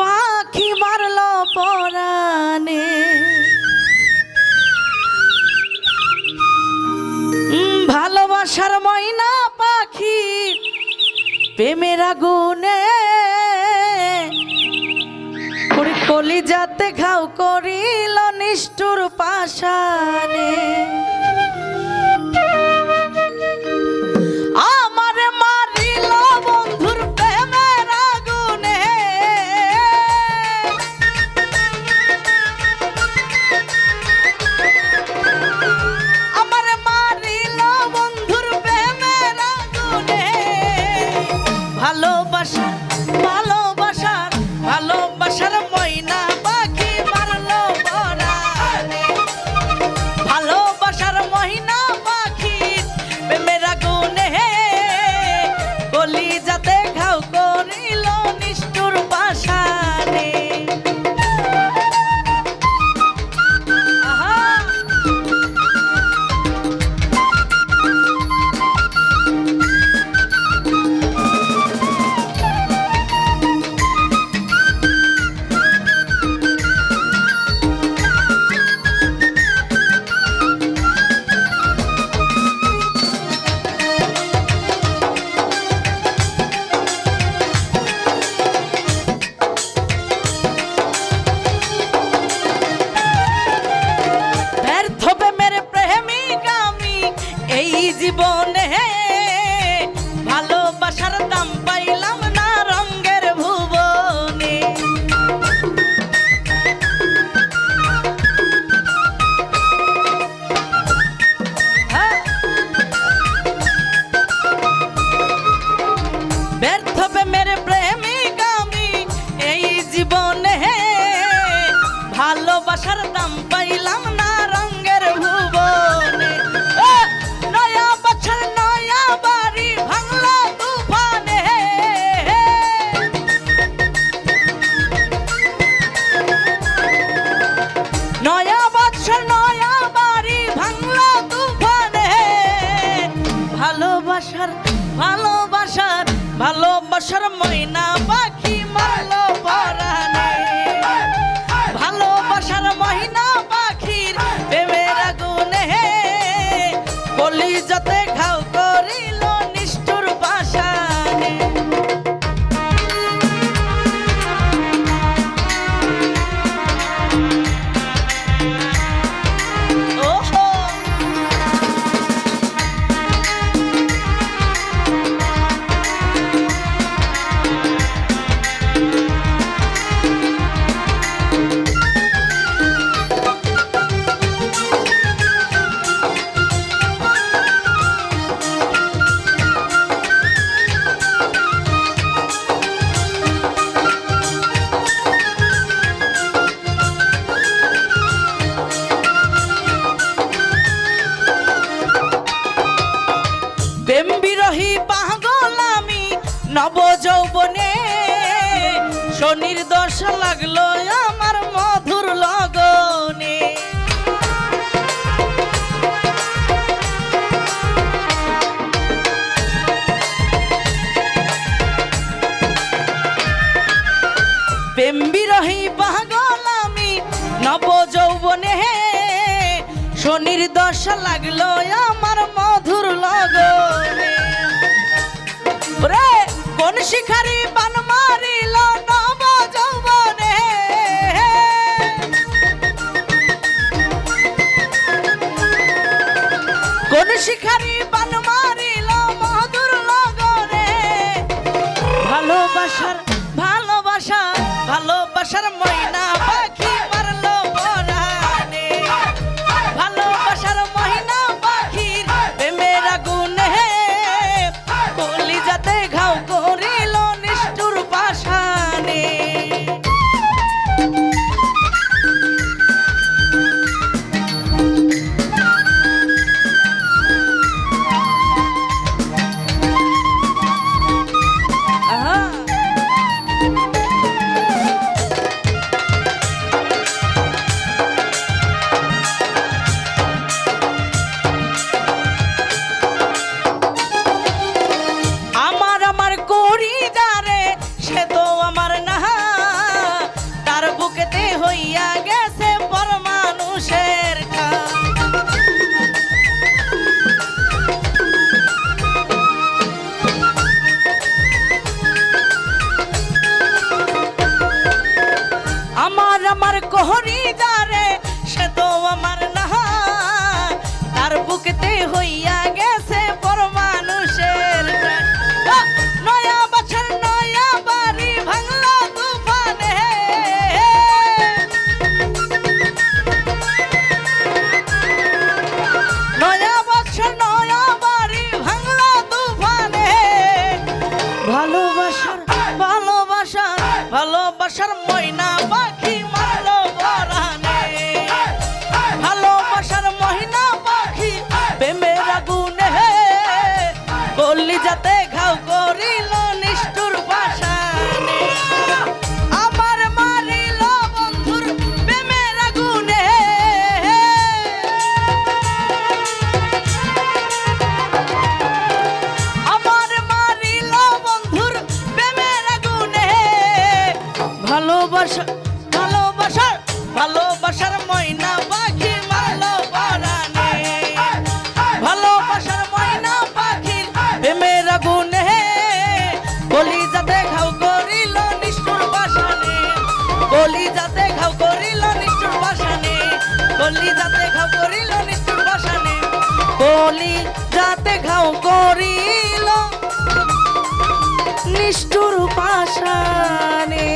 পাখি মারল পরানে ভালোবাসার ময়না পাখি প্রেমের আগুনে। কলিজাতে ঘাও করিল নিষ্ঠুর পাশানে ভালোবাসার দাম পাই 진짜 때 শনির দশ লাগল আমার মধুর লগনে। প্রেম বিরহী পাগল নব যৌবনে। হে শনির দশা লাগল আমার মধুর লগনে। কোন শিখারি পান মারিলা? কলি যাতে ঘাও করিল নিষ্ঠুর বসানে। কলি যাতে ঘাও করিল নিষ্ঠুর পাশানে